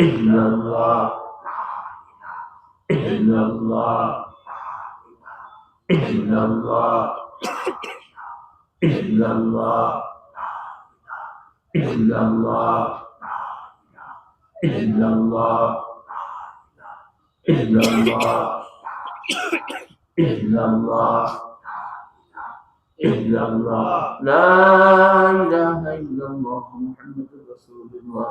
إلا الله إلا الله إلا الله إلا الله إلا الله إلا الله إلا الله إلا الله إلا الله لا إله إلا الله محمد رسول الله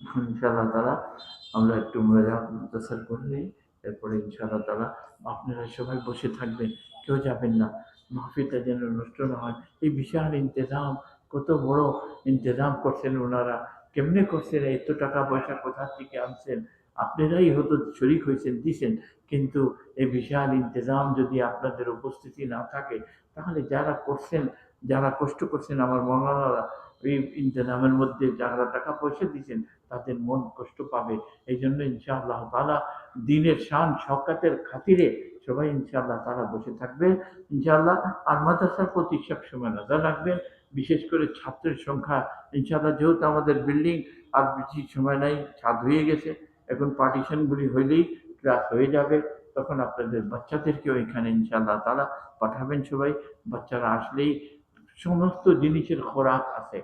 ইনশাআল্লাহ তারা আমরা একটু মজা করে নিই। এরপরে ইনশাআল্লাহ তারা আপনারা সবাই বসে থাকবেন, কেউ যাবেন না। মাহফিলটা যেন নষ্ট না হয়। এই বিশাল ইন্তজাম, কত বড় ইন্তজাম করছেন ওনারা। কেমনে করছেন? এত টাকা পয়সা কোথা থেকে আনছেন? আপনারাই হয়তো শরিক হয়েছেন, দিছেন। কিন্তু এই বিশাল ইন্তজাম যদি আপনাদের উপস্থিতি না থাকে, তাহলে যারা করছেন, যারা কষ্ট করছেন আমার মৌলানারা এই ইন্তজামের মধ্যে যারা টাকা পয়সা দিয়েছেন, তাদের মন কষ্ট পাবে। এই জন্য ইনশাআল্লাহ তালা দিনের শান শকাতের খাতিরে সবাই ইনশাআল্লাহ তারা বসে থাকবে। ইনশাআল্লাহ আর মাদ্রাসার প্রতি সবসময় নজর রাখবেন। বিশেষ করে ছাত্রের সংখ্যা, ইনশাআল্লাহ যেহেতু আমাদের বিল্ডিং আর বেশি সময় নাই, ছাদ হয়ে গেছে, এখন পার্টিশনগুলি হইলেই ক্লাস হয়ে যাবে। তখন আপনাদের বাচ্চাদেরকেও এখানে ইনশাআল্লাহ তারা পাঠাবেন সবাই। বাচ্চারা আসলেই সমস্ত জিনিসের খোরাক আছে।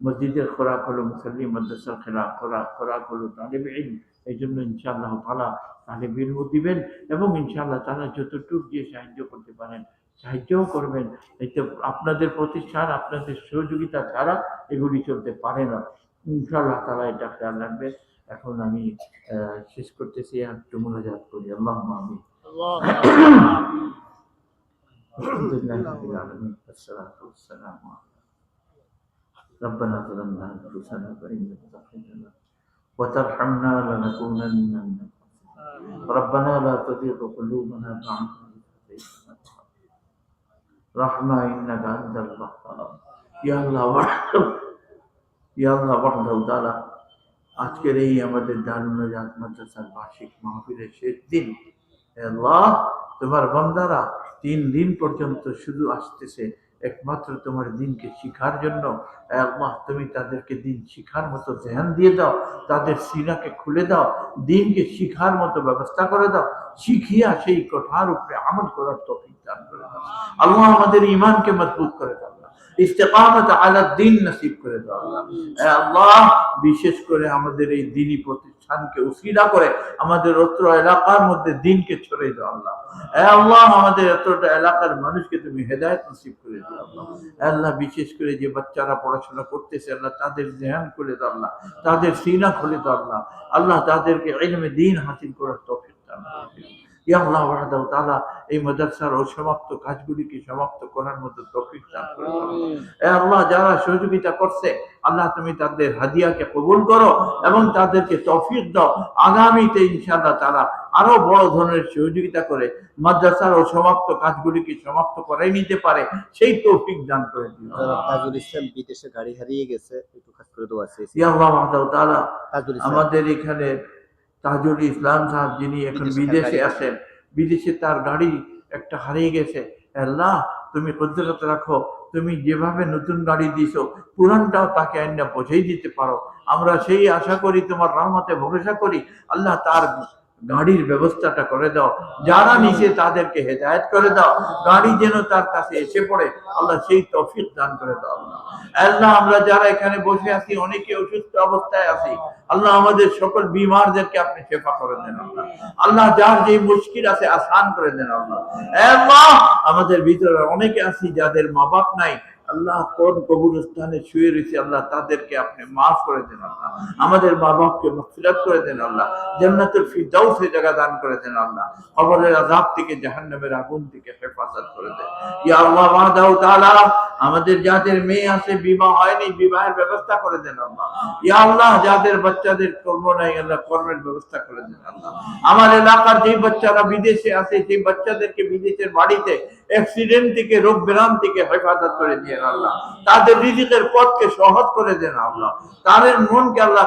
মসজিদের খোরাক হলো মুসল্লি, মাদ্রাসার খেলা খোরাক খোরাক হলো তালেব ইলম এই জন্য ইনশাআল্লাহ তালা তালেব ইলমও দিবেন এবং ইনশাআল্লাহ তারা যতটুক দিয়ে সাহায্য করতে পারেন, সাহায্যও করবেন। এতে আপনাদের প্রতিষ্ঠান, আপনাদের সহযোগিতা ছাড়া এগুলি চলতে পারে না। ইনশাআল্লাহ তালা এটা খেয়াল রাখবে। এখন আমি শেষ করতেছি আর একটু করি। আল্লাহ আমি الحمد لله رب العالمين والصلاة والسلام على ربنا ظلمنا أنفسنا فإن لم تغفر لنا وترحمنا لنكونن من الخاسرين ربنا لا تزغ قلوبنا بعد إذ هديتنا رحمة إنك أنت الوهاب يا الله وحده يا الله وحده تعالى আজকের এই আমাদের দারুনাজাত মাদ্রাসার বার্ষিক মাহফিলের শেষ দিন হে আল্লাহ তোমার বান্দারা তিন দিন পর্যন্ত শুধু আসতেছে একমাত্র তোমার দিনকে শিখার জন্য আল্লাহ, তুমি তাদেরকে দিন শিখার মতো ধ্যান দিয়ে দাও, তাদের সিনাকে খুলে দাও, দিনকে শিখার মতো ব্যবস্থা করে দাও, শিখিয়া সেই কথার উপরে আমল করার তফিক দান করে দাও আল্লাহ আমাদের ইমানকে মজবুত করে দাও। ইস্তেকামত আলা দিন নসিব করে দাও। আল্লাহ আল্লাহ বিশেষ করে আমাদের এই দিনী প্রতিষ্ঠানকে উসিলা করে আমাদের অত্র এলাকার মধ্যে দিনকে ছড়িয়ে দাও আল্লাহ। আল্লাহ আমাদের এতটা এলাকার মানুষকে তুমি হেদায়ত নসিব করে দিও আল্লাহ। আল্লাহ বিশেষ করে যে বাচ্চারা পড়াশোনা করতেছে আল্লাহ তাদের ধ্যান করে দাও আল্লাহ। তাদের সিনা খুলে দাও আল্লাহ। আল্লাহ তাদেরকে ইলমে দিন হাসিল করার তৌফিক দান। ইয়া আল্লাহ ওয়াহদাহু তাআলা এই মাদ্রাসার অসমাপ্ত কাজগুলিকে সমাপ্ত করার মতো তৌফিক দান করে আল্লাহ। এ আল্লাহ যারা সহযোগিতা করছে আল্লাহ তুমি তাদের হাদিয়াকে কবুল করো এবং তাদেরকে তৌফিক দাও। আগামীতে ইনশাআল্লাহ তারা আরও বড় ধরনের সহযোগিতা করে মাদ্রাসার অসমাপ্ত কাজগুলিকে সমাপ্ত করে নিতে পারে সেই তৌফিক দান করে দিও তাজুল ইসলাম বিদেশে গাড়ি হারিয়ে গেছে একটু কাজ করে দেওয়া আছে ইয়া আল্লাহ ওয়াহদাহু তাআলা আমাদের এখানে তাজুল ইসলাম সাহেব যিনি এখন বিদেশে আছেন বিদেশে তার গাড়ি একটা হারিয়ে গেছে। আল্লাহ তুমি কদ্রত রাখো তুমি যেভাবে নতুন গাড়ি দিছো পুরানটাও তাকে আইনা পৌঁছেই দিতে পারো। আমরা সেই আশা করি তোমার রহমতে ভরসা করি আল্লাহ তার গাড়ির ব্যবস্থাটা করে দাও। যারা নিচে তাদেরকে হেদায়েত করে দাও। গাড়ি যেন তার কাছে এসে পড়ে, আল্লাহ সেই তৌফিক দান করে দাও আল্লাহ। আমরা যারা এখানে বসে আছি, অনেকে অসুস্থ অবস্থায় আছি, আল্লাহ আমাদের সকল বিমারদেরকে আপনি সেবা করে দেন আল্লাহ। যার যে মুশকিল আছে, আসান করে দেন আল্লাহ। আমাদের ভিতরে অনেকে আছি যাদের মা বাপ নাই আল্লাহ কোন কবরস্থানে শুয়ে রয়েছে আল্লাহ, তাদেরকে আপনি মাফ করে দেন আল্লাহ। আমাদের মা বাপকে মাগফিরাত করে দেন আল্লাহ। জান্নাতুল ফিরদাউসে জায়গা দান করে দেন আল্লাহ। কবরের আযাব থেকে জাহান্নামের আগুন থেকে হেফাজত করে দেন। ইয়া আল্লাহ ওয়াহদাহু তাআলা, আমাদের যাদের মেয়ে আছে, বিবাহ হয়নি, বিবাহের ব্যবস্থা করে দেন আল্লাহ। ইয়া আল্লাহ, যাদের বাচ্চাদের কর্ম নাই, আল্লাহ কর্মের ব্যবস্থা করে দেন আল্লাহ। আমার এলাকার যেই বাচ্চারা বিদেশে আছে সেই বাচ্চাদেরকে বিদেশের বাড়িতে অ্যাক্সিডেন্ট থেকে, রোগ বেরাম থেকে হেফাজত করে দেন আল্লাহ। তাদের রিজিকের পথকে সহজ করে দেন আল্লাহ। তাদের মনকে আল্লাহ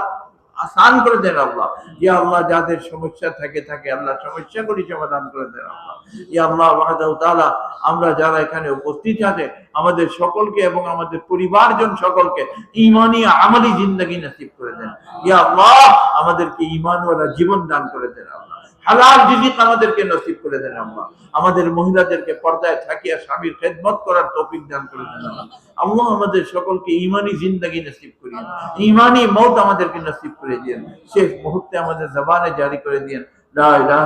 আসান করে দেন আল্লাহ। ইয়া আল্লাহ, যাদের সমস্যা থাকে থাকে আল্লাহ সমস্যাগুলি সমাধান করে দেন আল্লাহ। ইয়া আল্লাহ তাআলা আমরা যারা এখানে উপস্থিত আছে, আমাদের সকলকে এবং আমাদের পরিবারজন সকলকে ঈমানি আমলি জিন্দেগি নসিব করে দেন। ইয়া আমাদেরকে ঈমানওয়ালা জীবন দান করে দেন হালাল আমাদেরকে নসিব করে দেন আমাদের মহিলাদেরকে পর্দায় থাকিয়া স্বামীর খেদমত করার দান করে দেন আমাদের সকলকে ইমানি জিন্দগি নসিব ইমানি মৌত আমাদেরকে নসিব করে দিয়েন। শেষ মুহূর্তে আমাদের জবানে জারি করে দিয়েন, লা ইলাহা